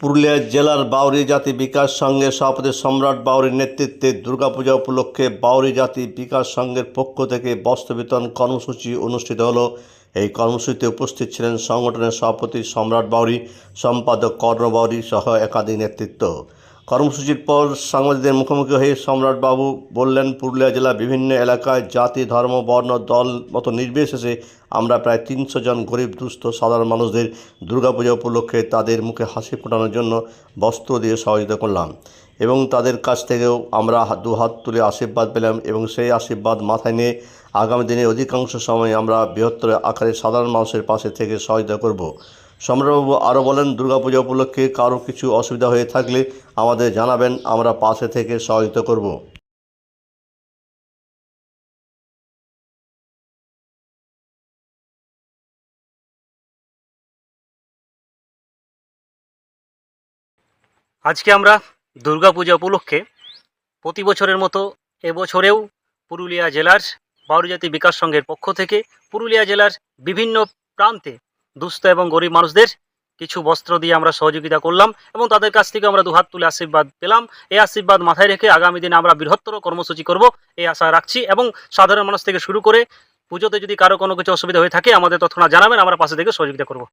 পুরুলিয়া জেলার বাউরি জাতি বিকাশ সংঘের সভাপতি সম্রাট বাউরির নেতৃত্বে দুর্গাপূজা উপলক্ষে বাউরি জাতি বিকাশ সংঘের পক্ষ থেকে বস্ত্র বিতরণ কর্মসূচি অনুষ্ঠিত হলো। এই কর্মসূচিতে উপস্থিত ছিলেন সংগঠনের সভাপতি সম্রাট বাউরি, সম্পাদক কর্ণ বাউরি সহ একাধিক নেতৃত্ব। কর্মসূচির পর সাংবাদিকদের মুখোমুখি হয়ে সম্রাটবাবু বললেন, পুরুলিয়া জেলার বিভিন্ন এলাকায় জাতি, ধর্ম, বর্ণ, দল মতো নির্বিশেষে আমরা প্রায় তিনশো জন গরিব, দুস্থ, সাধারণ মানুষদের দুর্গাপূজা উপলক্ষে তাদের মুখে হাসি ফোটানোর জন্য বস্ত্র দিয়ে সহযোগিতা করলাম এবং তাদের কাছ থেকেও আমরা দু হাত তুলে আশীর্বাদ পেলাম এবং সেই আশীর্বাদ মাথায় নিয়ে আগামী দিনে অধিকাংশ সময় আমরা বৃহত্তর আকারে সাধারণ মানুষের পাশে থেকে সহযোগিতা করব। সম্রাটবাবু আরও বলেন, দুর্গাপূজা উপলক্ষে কারও কিছু অসুবিধা হয়ে থাকলে আমাদের জানাবেন, আমরা পাশে থেকে সহযোগিতা করব। আজকে আমরা দুর্গাপূজা উপলক্ষে প্রতি বছরের মতো এবছরেও পুরুলিয়া জেলার বাউরিজাতি বিকাশ সংঘের পক্ষ থেকে পুরুলিয়া জেলার বিভিন্ন প্রান্তে দুস্থ এবং গরিব মানুষদের কিছু বস্ত্র দিয়ে আমরা সহযোগিতা করলাম এবং তাদের কাছ থেকে আমরা দুহাত তুলে আশীর্বাদ পেলাম। এই আশীর্বাদ মাথায় রেখে আগামী দিনে আমরা বৃহত্তর কর্মসূচি করব, এই আশা রাখছি এবং সাধারণ মানুষ থেকে শুরু করে পুজোতে যদি কারও কোনো কিছু অসুবিধা হয়ে থাকে, আমাদের তৎক্ষণাৎ জানাবেন, আমরা পাশে থেকে সহযোগিতা করব।